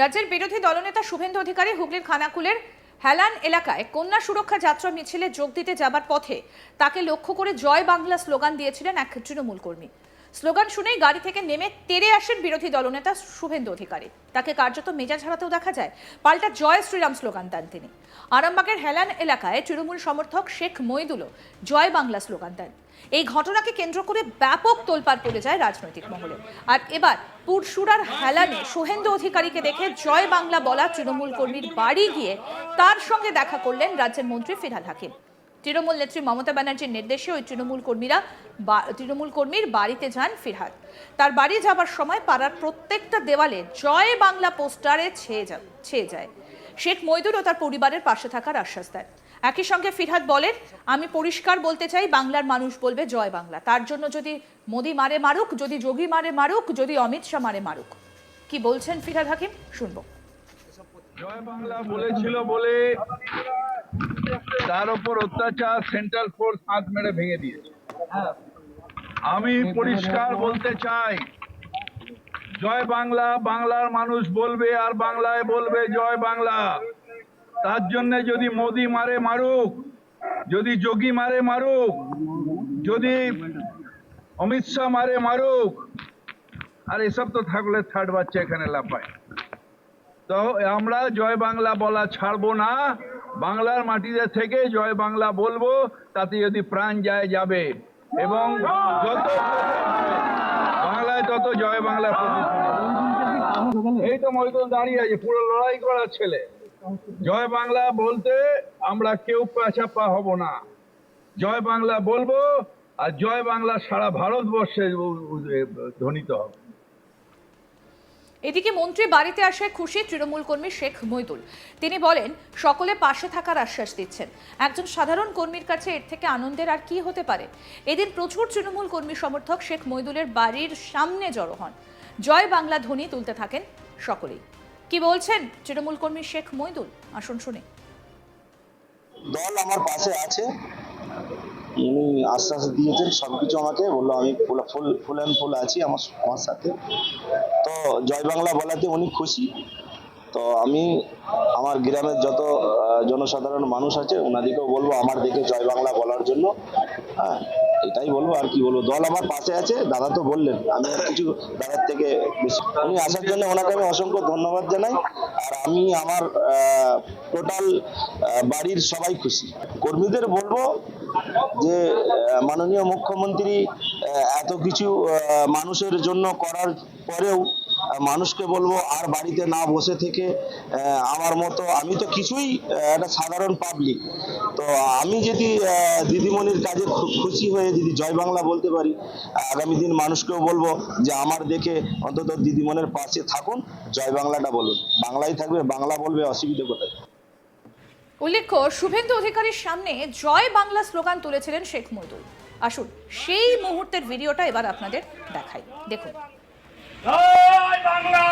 রাজ্যের বিরোধী দলনেতা শুভেন্দু অধিকারী হুগলির খানাকুলের হেলান এলাকায় কন্যা সুরক্ষা যাত্রা মিছিলে যোগ দিতে যাবার পথে তাকে লক্ষ্য করে জয় বাংলা স্লোগান দিয়েছিলেন এক তৃণমূল কর্মী। স্লোগান শুনেই গাড়ি থেকে নেমে তেড়ে আসেন বিরোধী দলনেতা শুভেন্দু অধিকারী। তাকে কার্যত মেজাজ হারাতেও দেখা যায়, পাল্টা জয় শ্রীরাম স্লোগান দেন তিনি। আরামবাগের হেলান এলাকায় তৃণমূল সমর্থক শেখ মইদুলও জয় বাংলা স্লোগান দেন। এই ঘটনাকে কেন্দ্র করে ব্যাপক তোলপাড় পড়ে যায় রাজনৈতিক মহলে। আর এবার পুরসুরার হেলানে সোহেন্দু অধিকারীকে দেখে জয় বাংলা বলা তৃণমূল কর্মীর বাড়ি গিয়ে তার সঙ্গে দেখা করলেন রাজ্যের মন্ত্রী ফিরহাদ হাকিম। তৃণমূল নেত্রী মমতা ব্যানার্জির নির্দেশে ওই তৃণমূল কর্মীরা তৃণমূল কর্মীর বাড়িতে যান ফিরহাদ। তার বাড়ি যাবার সময় পাড়ার প্রত্যেকটা দেওয়ালে জয় বাংলা পোস্টারে ছেয়ে যায় ছেয়ে যায়। শেখ মইদুল ও তার পরিবারের পাশে থাকার আশ্বাস দেন। একই সঙ্গে ফিরহাদ বলেন, আমি পরিষ্কার বলতে চাই, বাংলার মানুষ বলবে জয় বাংলা। তার জন্য যদি মোদি মারে মারুক, যদি যোগী মারে মারুক, যদি অমিত শাহ মারে মারুক। কি বলছেন ফিরহাদ হাকিম? শুনব। জয় বাংলা বলেছিল বলে তার উপর অত্যাচার সেন্ট্রাল ফোর্স হাত মেরে ভেঙে দিয়েছে। আমি পরিষ্কার বলতে চাই, জয় বাংলা, বাংলার মানুষ বলবে আর বাংলায় বলবে জয় বাংলা। তার জন্য যদি মোদি মারে মারুক, যদি যোগী মারে মারুক, যদি অমিত শাহ মারে মারুক, আর এসব তো থাকলে থার্ড বাচ্চা এখানে লাফায়। তো আমরা জয় বাংলা বলা ছাড়বো না, বাংলার মাটিতে থেকে জয় বাংলা বলব, তাতে যদি প্রাণ যায় যাবে। এবং যত বাংলায় তত জয় বাংলা এই তো মহিদুল দাঁড়িয়ে আছে, পুরো লড়াই করার ছেলে। জয় বাংলা বলতে আমরা কেউ পাচাপা হব না। জয় বাংলা বলব আর জয় বাংলা সারা ভারতবর্ষে ধ্বনিত হবে। এদিকে মন্ত্রী বাড়িতে আসায় খুশি তৃণমূল কর্মী শেখ মইদুল। তিনি বলেন, সকলে পাশে থাকার আশ্বাস দিচ্ছেন। একজন সাধারণ কর্মীর কাছে এর থেকে আনন্দের আর কি হতে পারে? এদিন প্রচুর তৃণমূল কর্মী সমর্থক শেখ মইদুলের বাড়ির সামনে জড়ো হন। জয় বাংলা ধ্বনি তুলতে থাকেন সকলেই। কি বলছেন তৃণমূল কর্মী শেখ মইদুল? আসুন শুনে। দল আমার পাশে আছে। উনি আশ্বাস দিয়েছেন সবকিছু আমাকে, বলল আমি ফুল ফুল ফুল অ্যান্ড ফুল আছি আমার আমার সাথে। তো জয় বাংলা বলাতে উনি খুশি। তো আমি আমার গ্রামের যত জনসাধারণ মানুষ আছে ওনাদেরকেও বলব আমার দেখে জয় বাংলা বলার জন্য হ্যাঁ এটাই বলব, আর কি বলব? দল আমার পাশে আছে, দাদা তো বললেন। আমি আর কিছু দাদার থেকে বেশি উনি আসার জন্য ওনাকে আমি অসংখ্য ধন্যবাদ জানাই, আর আমি আমার টোটাল বাড়ির সবাই খুশি। কর্মীদের বলব যে মাননীয় মুখ্যমন্ত্রী এত কিছু মানুষের জন্য করার পরেও মানুষকে বলব, আর বাড়িতে না বসে থেকে আমার মতো, আমি তো কিছুই একটা সাধারণ পাবলিক তো আমি যদি দিদিমণির কাজে খুশি হয়ে যদি জয় বাংলা বলতে পারি, আগামী দিন মানুষকেও বলব যে আমার দেখে অন্তত দিদিমণির পাশে থাকুন, জয় বাংলাটা বলুন। বাংলাই থাকবে, বাংলা বলবে, অসুবিধে কোথায়? উল্লেখ্য, শুভেন্দু অধিকারীর সামনে জয় বাংলা স্লোগান তুলেছিলেন শেখ মইদুল। আসুন, সেই মুহূর্তের ভিডিওটা এবার আপনাদের দেখাই। দেখুন। জয় বাংলা!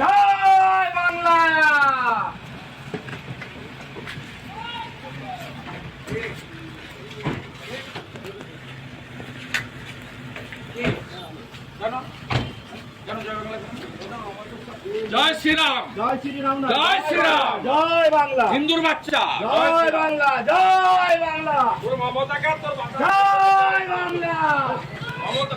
জয় বাংলা! জয় শ্রীরাম! জয় শ্রীরাম জয় শ্রীরাম। জয় বাংলা। হিন্দুর বাচ্চা! জয় বাংলা জয় বাংলা। তোর মমতাকে তোর জয় বাংলা। মমতা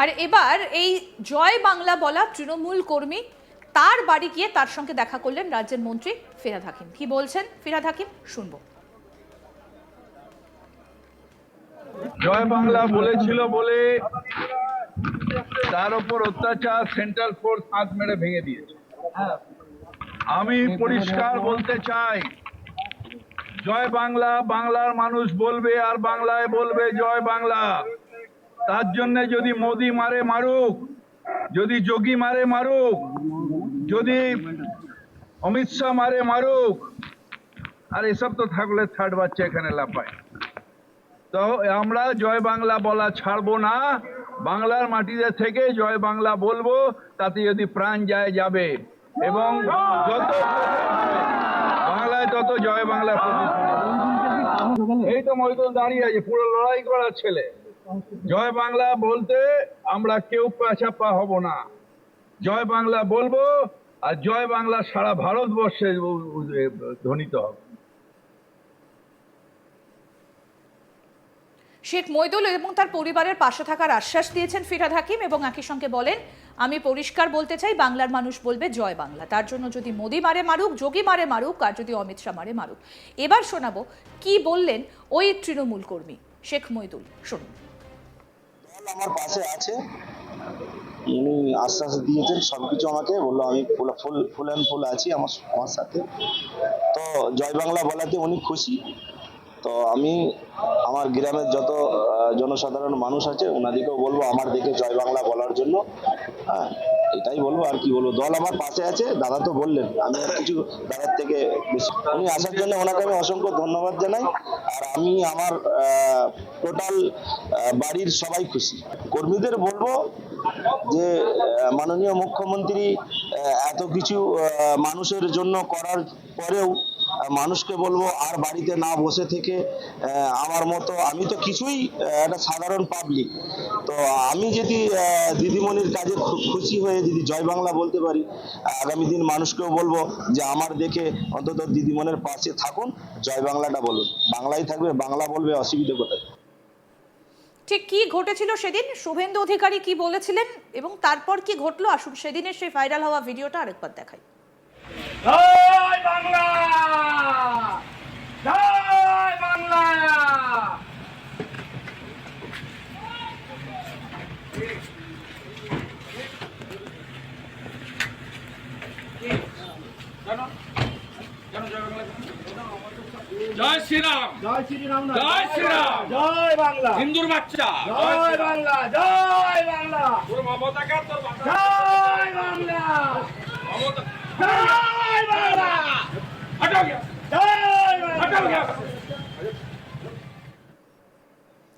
আর এবার এই জয় বাংলা বলা তৃণমূল কর্মী, তার বাড়ি গিয়ে তার সঙ্গে দেখা করলেন রাজ্যের মন্ত্রী ফিরাদ হাকিম। কি বলছেন ফিরাদ হাকিম? শুনব। জয় বাংলা বলেছিল বলে তার উপর অত্যাচার সেন্ট্রাল ফোর্স হাত মেরে ভেঙে দিয়েছে। আমি পরিষ্কার বলতে চাই, জয় বাংলা, বাংলার মানুষ বলবে আর বাংলায় বলবে জয় বাংলা। তার জন্য যদি মোদি মারে মারুক, যদি যোগী মারে মারুক, যদি অমিত শাহ মারে মারুক, আর এসব তো থাকলে থার্ড বাচ্চা এখানে লাফায়। তো আমরা জয় বাংলা বলা ছাড়বো না। বাংলার মাটিতে থেকে জয় বাংলা বলব, তাতে যদি প্রাণ যায় যাবে। এবং বাংলায় তত জয় বাংলা এই তো মহিদুল দাঁড়িয়ে আছে, পুরো লড়াই করার ছেলে। জয় বাংলা বলতে আমরা কেউ পাছাপা হব না। জয় বাংলা বলব, আর জয় বাংলা সারা ভারতবর্ষে ধ্বনিত হবে। শেখ মইদুল এবং তার পরিবারের পাশে থাকার আশ্বাস দিয়েছেন ফিরহাদ হাকিম এবং একই সঙ্গে বলেন, আমি পরিষ্কার বলতে চাই, বাংলার মানুষ বলবে জয় বাংলা। তার জন্য যদি মোদি মারে মারুক, যোগী মারে মারুক, আর যদি অমিত শাহ মারে মারুক। এবার শোনাবো, কি বললেন ওই তৃণমূল কর্মী, শেখ মইদুল? শুনুন। আমার পাশে আছে উনি আশ্বাস দিয়েছেন সবকিছু আমাকে, বলল আমি ফুল ফুল ফুল অ্যান্ড ফুল আছি আমার সাথে। তো জয় বাংলা বলাতে উনি খুশি। তো আমি আমার গ্রামের যত জনসাধারণ মানুষ আছে ওনাদেরকেও বলব আমার দেখে জয় বাংলা বলার জন্য। হ্যাঁ এটাই বলব, আর কি বলব? দল আমার পাশে আছে, দাদা তো বললেন। আমি কিছু দাদার থেকে বেশি উনি আসার জন্য ওনাকে আমি অসংখ্য ধন্যবাদ জানাই, আর আমি আমার টোটাল বাড়ির সবাই খুশি। কর্মীদের বলব যে মাননীয় মুখ্যমন্ত্রী এত কিছু মানুষের জন্য করার পরেও মানুষকে বলব, আর বাড়িতে না বসে থেকে আমার মতো, আমি তো কিছুই একটা সাধারণ পাবলিক তো আমি যদি দিদিমণির কাজে খুশি হয়ে যদি জয় বাংলা বলতে পারি, আগামী দিন মানুষকেও বলব যে আমার দেখে অন্তত দিদিমণির পাশে থাকুন, জয় বাংলাটা বলুন। বাংলাই থাকবে, বাংলা বলবে, অসুবিধে কোথায়? ঠিক কি ঘটেছিল সেদিন? শুভেন্দু অধিকারী কি বলেছিলেন? এবং তারপর কি ঘটলো? আসুন, সেদিনের সেই ভাইরাল হওয়া ভিডিওটা আরেকবার দেখাই। জয় বাংলা! জয় বাংলা! জয় শ্রীরাম! জয় শ্রীরাম জয় শ্রীরাম। জয় বাংলা। হিন্দুর বাচ্চা! জয় বাংলা জয় বাংলা। তোর মমতা কার তোর বাচ্চা জয় বাংলা মমতা জয় বাংলা হটাও গিয়া জয় হটাও বাংলা গিয়া